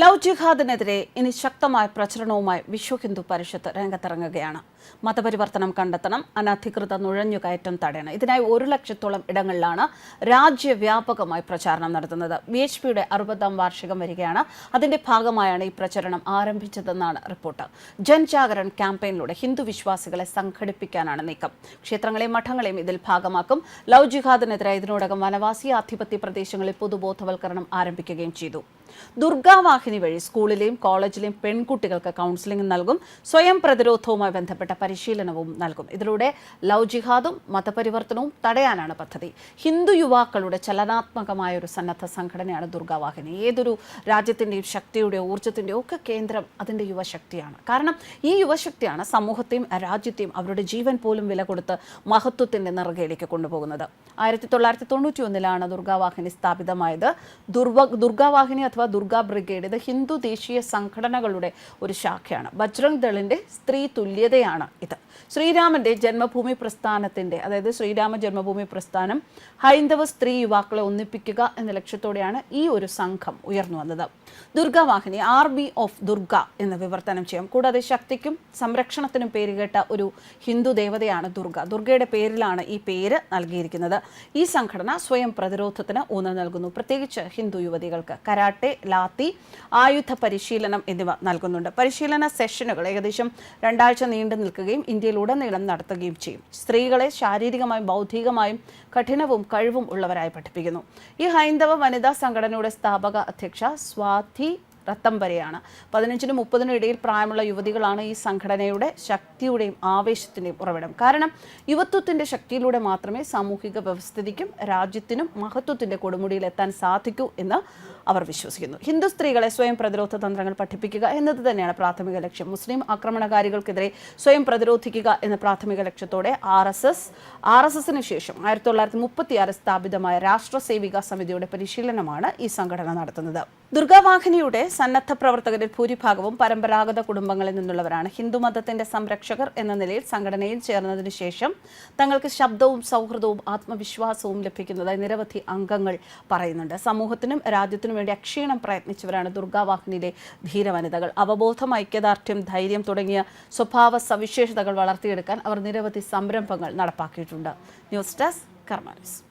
Love ജിഹാദിനെതിരെ ഇനി ശക്തമായ പ്രചരണവുമായി വിശ്വ ഹിന്ദു പരിഷത്ത് രംഗത്തിറങ്ങുകയാണ്. മതപരിവർത്തനം കണ്ടെത്തണം അനധികൃത നുഴഞ്ഞുകയറ്റം തടയണം. ഇതിനായി ഒരു ലക്ഷത്തോളം ഇടങ്ങളിലാണ് രാജ്യവ്യാപകമായി പ്രചാരണം നടത്തുന്നത്. ബി എച്ച് പിയുടെ അറുപതാം വാർഷികം വരികയാണ്. അതിന്റെ ഭാഗമായാണ് ഈ പ്രചരണം ആരംഭിച്ചതെന്നാണ് റിപ്പോർട്ട്. ജൻജാഗരൺ ക്യാമ്പയിനിലൂടെ ഹിന്ദു വിശ്വാസികളെ സംഘടിപ്പിക്കാനാണ് നീക്കം. ക്ഷേത്രങ്ങളെയും മഠങ്ങളെയും ഇതിൽ ഭാഗമാക്കും. ലവ് ജിഹാദിനെതിരെ ഇതിനോടകം വനവാസി ആധിപത്യ പ്രദേശങ്ങളിൽ പൊതുബോധവൽക്കരണം ആരംഭിക്കുകയും ചെയ്തു. ദുർഗാവാഹിനി വഴി സ്കൂളിലെയും കോളേജിലെയും പെൺകുട്ടികൾക്ക് കൗൺസിലിംഗ് നൽകും. സ്വയം പ്രതിരോധവുമായി ബന്ധപ്പെട്ട പരിശീലനവും നൽകും. ഇതിലൂടെ ലവ് ജിഹാദും മതപരിവർത്തനവും തടയാനാണ് പദ്ധതി. ഹിന്ദു യുവാക്കളുടെ ചലനാത്മകമായ ഒരു സന്നദ്ധ സംഘടനയാണ് ദുർഗാവാഹിനി. ഏതൊരു രാജ്യത്തിന്റെയും ശക്തിയുടെയോ ഊർജത്തിന്റെയോ ഒക്കെ കേന്ദ്രം അതിന്റെ യുവശക്തിയാണ്. കാരണം ഈ യുവശക്തിയാണ് സമൂഹത്തെയും രാജ്യത്തെയും അവരുടെ ജീവൻ പോലും വില കൊടുത്ത് മഹത്വത്തിന്റെ നിറകയിലേക്ക് കൊണ്ടുപോകുന്നത്. ആയിരത്തി തൊള്ളായിരത്തി തൊണ്ണൂറ്റി ഒന്നിലാണ് ദുർഗാവാഹിനി സ്ഥാപിതമായത്. ദുർവ ദുർഗാവാഹിനി അഥവാ ദുർഗാ ബ്രിഗേഡ് ഇത് ഹിന്ദു ദേശീയ സംഘടനകളുടെ ഒരു ശാഖയാണ്. ബജ്രംഗ് ദളിന്റെ സ്ത്രീ തുല്യതയാണ് ഇത്. ശ്രീരാമന്റെ ജന്മഭൂമി പ്രസ്ഥാനത്തിന്റെ അതായത് ശ്രീരാമ ജന്മഭൂമി പ്രസ്ഥാനം ഹൈന്ദവ സ്ത്രീ യുവാക്കളെ ഒന്നിപ്പിക്കുക എന്ന ലക്ഷ്യത്തോടെയാണ് ഈ ഒരു സംഘം ഉയർന്നു വന്നത്. ദുർഗാവാഹിനി ആർമി ഓഫ് ദുർഗ എന്ന് വിവർത്തനം ചെയ്യാം. കൂടാതെ ശക്തിക്കും സംരക്ഷണത്തിനും പേരുകേട്ട ഒരു ഹിന്ദു ദേവതയാണ് ദുർഗ. ദുർഗയുടെ പേരിലാണ് ഈ പേര് നൽകിയിരിക്കുന്നത്. ഈ സംഘടന സ്വയം പ്രതിരോധത്തിന് ഊന്നൽ നൽകുന്നു. പ്രത്യേകിച്ച് ഹിന്ദു യുവതികൾക്ക് കരാട്ടെ ലാത്തി ആയുധ പരിശീലനം എന്നിവ നൽകുന്നുണ്ട്. പരിശീലന സെഷനുകൾ ഏകദേശം രണ്ടാഴ്ച നീണ്ടു നിൽക്കുകയും ഇന്ത്യയിലുടനീളം നടത്തുകയും ചെയ്യും. സ്ത്രീകളെ ശാരീരികമായും ബൗദ്ധികമായും കഠിനവും കഴിവും ഉള്ളവരായി പഠിപ്പിക്കുന്നു. ഈ ഹൈന്ദവ വനിതാ സംഘടനയുടെ സ്ഥാപക അധ്യക്ഷ സ്വാതി റത്തംബരെയാണ് പതിനഞ്ചിനും മുപ്പതിനും ഇടയിൽ പ്രായമുള്ള യുവതികളാണ് ഈ സംഘടനയുടെ ശക്തിയുടെയും ആവേശത്തിന്റെയും ഉറവിടം. കാരണം യുവത്വത്തിന്റെ ശക്തിയിലൂടെ മാത്രമേ സാമൂഹിക വ്യവസ്ഥിതിക്കും രാജ്യത്തിനും മഹത്വത്തിന്റെ കൊടുമുടിയിൽ എത്താൻ സാധിക്കൂ എന്ന് അവർ വിശ്വസിക്കുന്നു. ഹിന്ദു സ്ത്രീകളെ സ്വയം പ്രതിരോധ തന്ത്രങ്ങൾ പഠിപ്പിക്കുക എന്നത് തന്നെയാണ് പ്രാഥമിക ലക്ഷ്യം. മുസ്ലിം ആക്രമണകാരികൾക്കെതിരെ സ്വയം പ്രതിരോധിക്കുക എന്ന പ്രാഥമിക ലക്ഷ്യത്തോടെ R S S R S എസിന് ശേഷം ആയിരത്തി തൊള്ളായിരത്തി മുപ്പത്തിയാറ് സ്ഥാപിതമായ രാഷ്ട്ര സേവിക സമിതിയുടെ പരിശീലനമാണ് ഈ സംഘടന നടത്തുന്നത്. ദുർഗാവാഹിനിയുടെ സന്നദ്ധ പ്രവർത്തകരിൽ ഭൂരിഭാഗവും പരമ്പരാഗത കുടുംബങ്ങളിൽ നിന്നുള്ളവരാണ്. ഹിന്ദുമതത്തിന്റെ സംരക്ഷകർ എന്ന നിലയിൽ സംഘടനയിൽ ചേർന്നതിനു ശേഷം തങ്ങൾക്ക് ശബ്ദവും സൗഹൃദവും ആത്മവിശ്വാസവും ലഭിക്കുന്നതായി നിരവധി അംഗങ്ങൾ പറയുന്നുണ്ട്. സമൂഹത്തിനും രാജ്യത്തിനും വേണ്ടി അക്ഷീണം പ്രയത്നിച്ചവരാണ് ദുർഗാവാഹിനിയിലെ ധീരവനിതകൾ. അവബോധം ഐക്യദാർഢ്യം ധൈര്യം തുടങ്ങിയ സ്വഭാവ സവിശേഷതകൾ വളർത്തിയെടുക്കാൻ അവർ നിരവധി സംരംഭങ്ങൾ നടപ്പാക്കിയിട്ടുണ്ട്. News desk കർമാനസ്